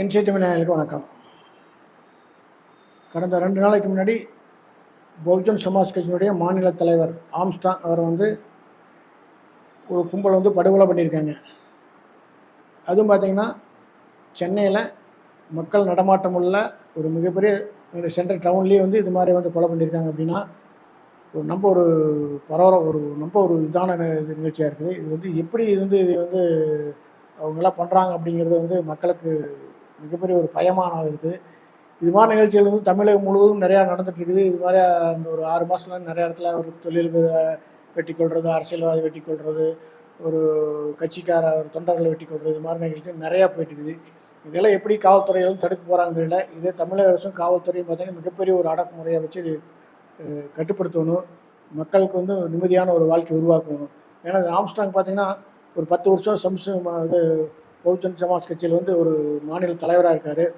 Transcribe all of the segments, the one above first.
என் சேத்தமிழர்களுக்கு வணக்கம். கடந்த ரெண்டு நாளைக்கு முன்னாடி பகுஜன் சமாஜ் கட்சியினுடைய மாநில தலைவர் ஆம்ஸ்டாங் அவர் வந்து ஒரு கும்பல் வந்து படுகொலை பண்ணியிருக்காங்க. அதுவும் பார்த்திங்கன்னா சென்னையில் மக்கள் நடமாட்டம் உள்ள ஒரு மிகப்பெரிய ஒரு சென்ட்ரல் டவுன்லேயே வந்து இது மாதிரி வந்து கொலை பண்ணியிருக்காங்க அப்படின்னா ஒரு நம்ம ஒரு பரவர ஒரு நம்ம ஒரு இதான இது நிகழ்ச்சியாக இருக்குது. இது வந்து எப்படி இது வந்து இது வந்து அவங்களாம் பண்ணுறாங்க அப்படிங்கிறது வந்து மக்களுக்கு மிகப்பெரிய ஒரு பயமானது இருக்குது. இது மாதிரி நிகழ்ச்சிகள் வந்து தமிழகம் முழுவதும் நிறையா நடந்துகிட்ருக்குது இருக்குது. இது மாதிரி அந்த ஒரு ஆறு மாதத்துல நிறைய இடத்துல ஒரு தொழில் வெட்டி கொள்வது அரசியல்வாதி வெட்டி கொள்வது ஒரு கட்சிக்கார ஒரு தொண்டர்களை வெட்டி கொள்வது இது மாதிரி நிகழ்ச்சி நிறையா போயிட்டு இருக்குது. இதெல்லாம் எப்படி காவல்துறைகளும் தடுக்க போகிறாங்க தெரியல. இதே தமிழக அரசும் காவல்துறையும் பார்த்தீங்கன்னா மிகப்பெரிய ஒரு அடக்குமுறையை வச்சு இது கட்டுப்படுத்தணும். மக்களுக்கு வந்து நிம்மதியான ஒரு வாழ்க்கை உருவாக்கணும். ஏன்னா ஆம்ஸ்டாங் பார்த்தீங்கன்னா ஒரு பத்து வருஷம் சம்சு இது பகுஜன் சமாஜ் கட்சியில் வந்து ஒரு மாநில தலைவராக இருக்கார்.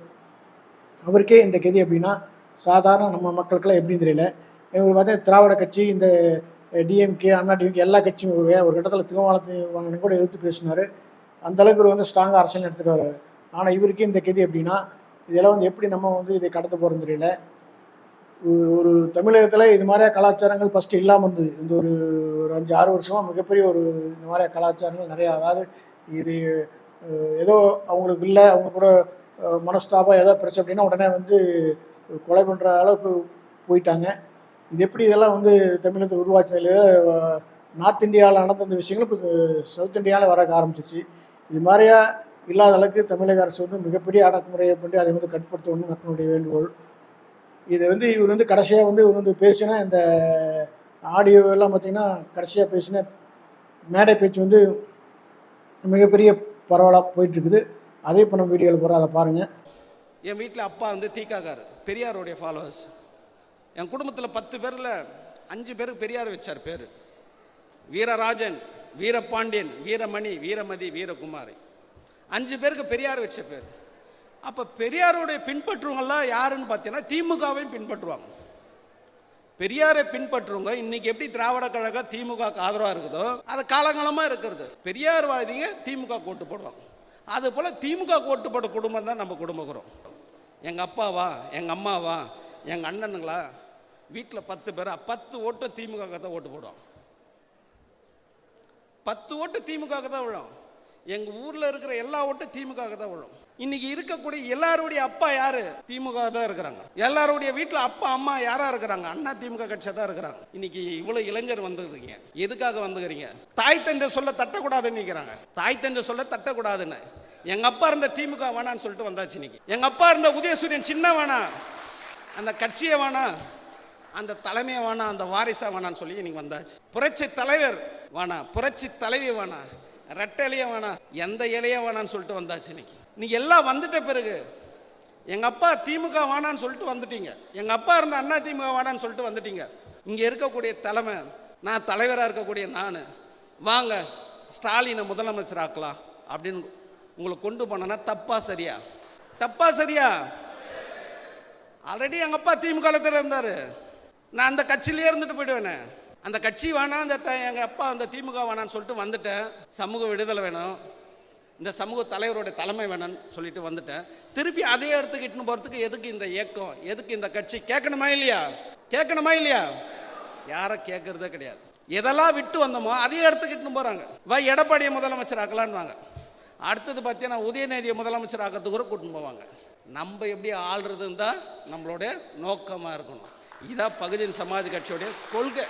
அவருக்கே இந்த கதி அப்படின்னா சாதாரண நம்ம மக்களுக்கெல்லாம் எப்படின்னு தெரியல. இவங்க பார்த்தா திராவிட கட்சி இந்த டிஎம்கே அண்ணா டிஎம்கே எல்லா கட்சியும் ஒரு ஒரு கட்டத்தில் திருமாவளத்தை கூட எதிர்த்து பேசினார். அந்தளவுக்கு இவர் வந்து ஸ்ட்ராங்காக அரசியல் எடுத்துகிட்டு வர்றாரு. ஆனால் இவருக்கே இந்த கதி அப்படின்னா இதெல்லாம் வந்து எப்படி நம்ம வந்து இதை கடத்த போகிறோம் தெரியல. ஒரு- தமிழகத்தில் இது மாதிரியா கலாச்சாரங்கள் ஃபஸ்ட்டு இல்லாமல் இருந்தது. இந்த ஒரு ஒரு அஞ்சு ஆறு வருஷமாக மிகப்பெரிய ஒரு இந்த மாதிரியா கலாச்சாரங்கள் நிறையா அதாவது இது ஏதோ அவங்களுக்கு இல்லை அவங்க கூட மனஸ்தாபம் ஏதோ பிரச்சனை அப்படின்னா உடனே வந்து கொலை பண்ணுற அளவுக்கு போயிட்டாங்க. இது எப்படி இதெல்லாம் வந்து தமிழகத்தில் உருவாச்சதில் நார்த் இந்தியாவில் நடந்த இந்த விஷயங்கள் இப்போ சவுத் இந்தியாவில் வர ஆரம்பிச்சிச்சு. இது மாதிரியா இல்லாத அளவுக்கு தமிழக அரசு வந்து மிகப்பெரிய அடக்குமுறையை பண்ணி அதை வந்து கட்டுப்படுத்தணும்னு மக்களுடைய வேண்டுகோள். இது வந்து இவர் வந்து கடைசியாக வந்து இவர் வந்து பேசினா இந்த ஆடியோ எல்லாம் பார்த்தீங்கன்னா கடைசியாக பேசின மேடை பேச்சு வந்து மிகப்பெரிய பரவலாக போயிட்டுருக்குது. அதே இப்போ நம்ம வீடியோவில் போகிறோம் அதை பாருங்கள் என் வீட்டில் அப்பா வந்து தீக்காக்கார் பெரியாருடைய ஃபாலோவர்ஸ் என் குடும்பத்தில் பத்து பேரில் அஞ்சு பேருக்கு பெரியார் வச்சார் பேர். வீரராஜன் வீரபாண்டியன் வீரமணி வீரமதி வீரகுமாரி. அஞ்சு பேருக்கு பெரியார் வச்ச பேர். அப்போ பெரியாருடைய பின்பற்றுவங்கெல்லாம் யாருன்னு பார்த்தீங்கன்னா திமுகவையும் பின்பற்றுவாங்க. பெரியாரை பின்பற்றுவங்க இன்னைக்கு எப்படி திராவிட கழக திமுக ஆதரவாக இருக்குதோ அது காலங்காலமாக இருக்கிறது. பெரியார் வாதிங்க திமுக ஓட்டு போடுறோம் அது போல் திமுக ஓட்டு போட்ட குடும்பம் தான் நம்ம குடும்பக்கிறோம் எங்கள் அப்பாவா எங்கள் அம்மாவா எங்கள் அண்ணனுங்களா வீட்டில் பத்து பேர் பத்து ஓட்டு திமுக தான் ஓட்டு போடுவோம் பத்து ஓட்டு திமுக தான் விழும். எங்கள் ஊரில் இருக்கிற எல்லா ஓட்டும் திமுக தான் விழும். இன்னைக்கு இருக்கக்கூடிய எல்லாருடைய அப்பா யாரு? திமுக தான் இருக்கிறாங்க. எல்லாருடைய வீட்டில் அப்பா அம்மா யாரா இருக்கிறாங்க? அண்ணா திமுக கட்சியாக தான் இருக்கிறாங்க. இன்னைக்கு இவ்வளவு இளைஞர் வந்துருக்கீங்க. எதுக்காக வந்துக்கிறீங்க? தாய் தந்தை சொல்ல தட்டக்கூடாதுன்னு நிற்கிறாங்க தாய் தந்தை சொல்ல தட்டக்கூடாதுன்னு. எங்க அப்பா இருந்த திமுக வேணான்னு சொல்லிட்டு வந்தாச்சு இன்னைக்கு. எங்க அப்பா இருந்த உதயசூரியன் சின்ன வேணாம் அந்த கட்சியை வேணா. அந்த தலைமையை வேணாம் அந்த வாரிசா வேணான்னு சொல்லி இன்னைக்கு வந்தாச்சு. புரட்சி தலைவர் வேணாம் புரட்சி தலைவி வேணாம் ரெட்டலைய வேணாம் எந்த இலைய வேணான்னு சொல்லிட்டு வந்தாச்சு இன்னைக்கு. இன்னைக்கு எல்லாம் வந்துட்ட பிறகு எங்கள் அப்பா திமுக வேணான்னு சொல்லிட்டு வந்துட்டீங்க. எங்கள் அப்பா இருந்த அண்ணா திமுக வேணான்னு சொல்லிட்டு வந்துட்டீங்க. இங்கே இருக்கக்கூடிய தலைமை நான் தலைவராக இருக்கக்கூடிய நான் வாங்க ஸ்டாலினை முதலமைச்சர் ஆக்கலாம் அப்படின்னு உங்களை கொண்டு போனேன்னா தப்பா சரியா? தப்பா சரியா? ஆல்ரெடி எங்கள் அப்பா திமுக இருந்தார். நான் அந்த கட்சியிலே இருந்துட்டு போயிடுவேனே. அந்த கட்சி வேணாம் அந்த த எங்கள் அப்பா அந்த திமுக வேணான்னு சொல்லிட்டு வந்துட்டேன். சமூக விடுதலை வேணும். இந்த சமூக தலைவருடைய தலைமை வேணும்னு சொல்லிட்டு வந்துட்டேன். திருப்பி அதே இடத்துக்கிட்டுன்னு போகிறதுக்கு எதுக்கு இந்த இயக்கம் எதுக்கு இந்த கட்சி? கேட்கணுமா இல்லையா? கேட்கணுமா இல்லையா? யாரை கேட்கறதே கிடையாது. எதெல்லாம் விட்டு வந்தோமோ அதே இடத்துக்கிட்டுன்னு போகிறாங்க வா எடப்பாடியை முதலமைச்சர் ஆக்கலான்வாங்க அடுத்தது பார்த்தீங்கன்னா உதயநிதியை முதலமைச்சர் ஆக்கிறதுக்கு கூட கூட்டின்னு போவாங்க. நம்ம எப்படி ஆள்றதுன்னு தான் நம்மளுடைய நோக்கமாக இருக்கணும். இதான் பகுதியின் சமாஜ் கட்சியோடைய கொள்கை.